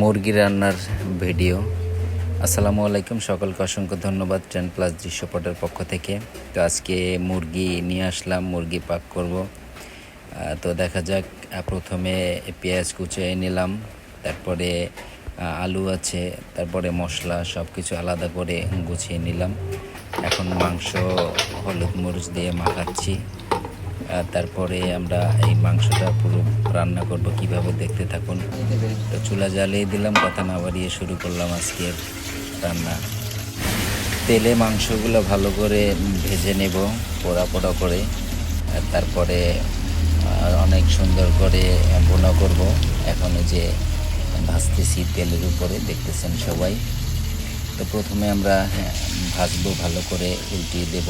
মুরগি রান্নার ভিডিও। আসসালামু আলাইকুম, সকলকে অসংখ্য ধন্যবাদ টেন প্লাস দৃশ্যপটের পক্ষ থেকে। তো আজকে মুরগি নিয়ে আসলাম, মুরগি পাক করব। তো দেখা যাক প্রথমে পেঁয়াজ কুচিয়ে নিলাম, তারপরে আলু আছে, তারপরে মশলা সব কিছু আলাদা করে গুছিয়ে নিলাম। এখন মাংস হলুদ মরিচ দিয়ে মাখাচ্ছি। তারপরে আমরা এই মাংসটা পুরো রান্না করব কীভাবে দেখতে থাকুন। তো চুলা জ্বালিয়ে দিলাম কথা না বাড়িয়ে শুরু করলাম আজকের রান্না। তেলে মাংসগুলো ভালো করে ভেজে নেব পোড়া পোড়া করে। তারপরে অনেক সুন্দর করে বোনা করব। এখন যে ভাজতেছি তেলের উপরে দেখতেছেন সবাই। তো প্রথমে আমরা হ্যাঁ, ভাজবো ভালো করে উল্টিয়ে দেব।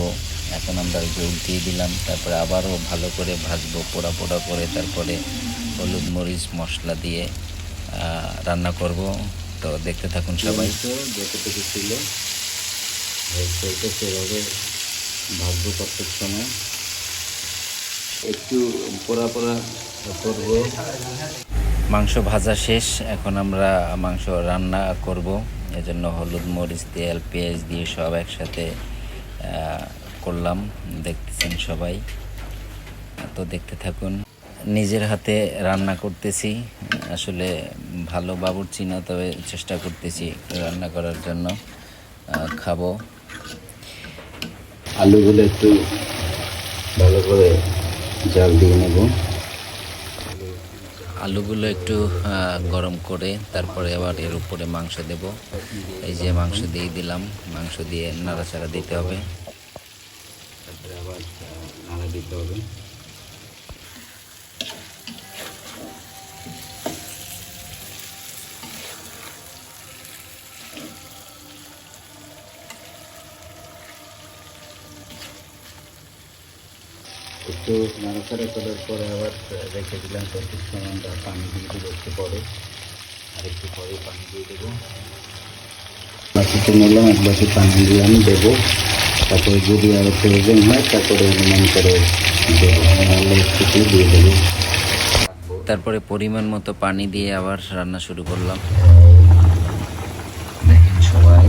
এখন আমরা ওই দিয়ে দিলাম তারপরে আবারও ভালো করে ভাজবো পোড়া পোড়া করে তারপরে হলুদ মরিচ মশলা দিয়ে রান্না করব। তো দেখতে থাকুন সবাই। তো যতটুকু ছিল চলতে সেভাবে ভাজবো প্রত্যেক সময়। একটু পোড়া পোড়া করব। মাংস ভাজা শেষ। এখন আমরা মাংস রান্না করব। এজন্য হলুদ মরিচ তেল পেঁয়াজ দিয়ে সব একসাথে করলাম দেখতেছেন সবাই। তো দেখতে থাকুন। নিজের হাতে রান্না করতেছি। আসলে ভালো বাবুর্চি না তবে চেষ্টা করতেছি রান্না করার জন্য। খাব। আলুগুলো একটু ভালো করে জাল দিয়ে নেব। আলুগুলো একটু গরম করে তারপরে আবার এর উপরে মাংস দেব। এই যে মাংস দিয়ে দিলাম। মাংস দিয়ে নাড়াচাড়া দিতে হবে। আবার নাড়া দিতে হবে। একটু নাড়াচাড়া করার পরে আবার রেখে দিলাম সময় আমরা পানি দিয়ে দেবো একটু পরে। আর একটু পরে পানি দিয়ে দেবো। বাকিতে নিলাম, এক বাটি পানি দিয়ে আমি দেবো। তারপরে যদি আরও প্রয়োজন হয় তারপরে অনুমান করে দেবো একটু দিয়ে দেবো। তারপরে পরিমাণ মতো পানি দিয়ে আবার রান্না শুরু করলাম। দেখেন সবাই।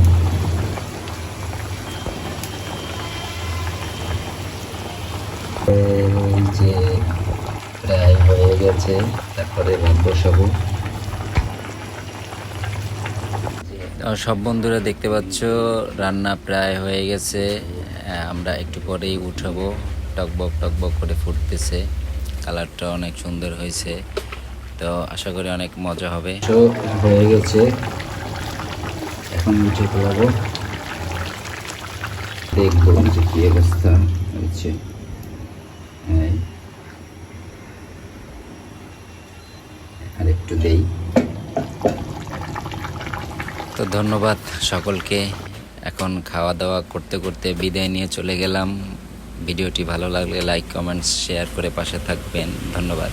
এই যে প্রায় হয়ে গেছে তারপরে বসাবো। সব বন্ধুরা দেখতে পাচ্ছ, রান্না প্রায় হয়ে গেছে। আমরা একটু পরেই উঠাবো। টকবক টকবক করে ফুটতেছে। কালারটা অনেক সুন্দর হয়েছে। তো আশা করি অনেক মজা হবে। হয়ে গেছে। এখন উঠে ফেলাবো দেখব যে কি অবস্থা হয়েছে। আর একটু দেই তো ধন্যবাদ সকলকে। এখন খাওয়া দাওয়া করতে করতে বিদায় নিয়ে চলে গেলাম। ভিডিওটি ভালো লাগলে লাইক কমেন্টস শেয়ার করে পাশে থাকবেন। ধন্যবাদ।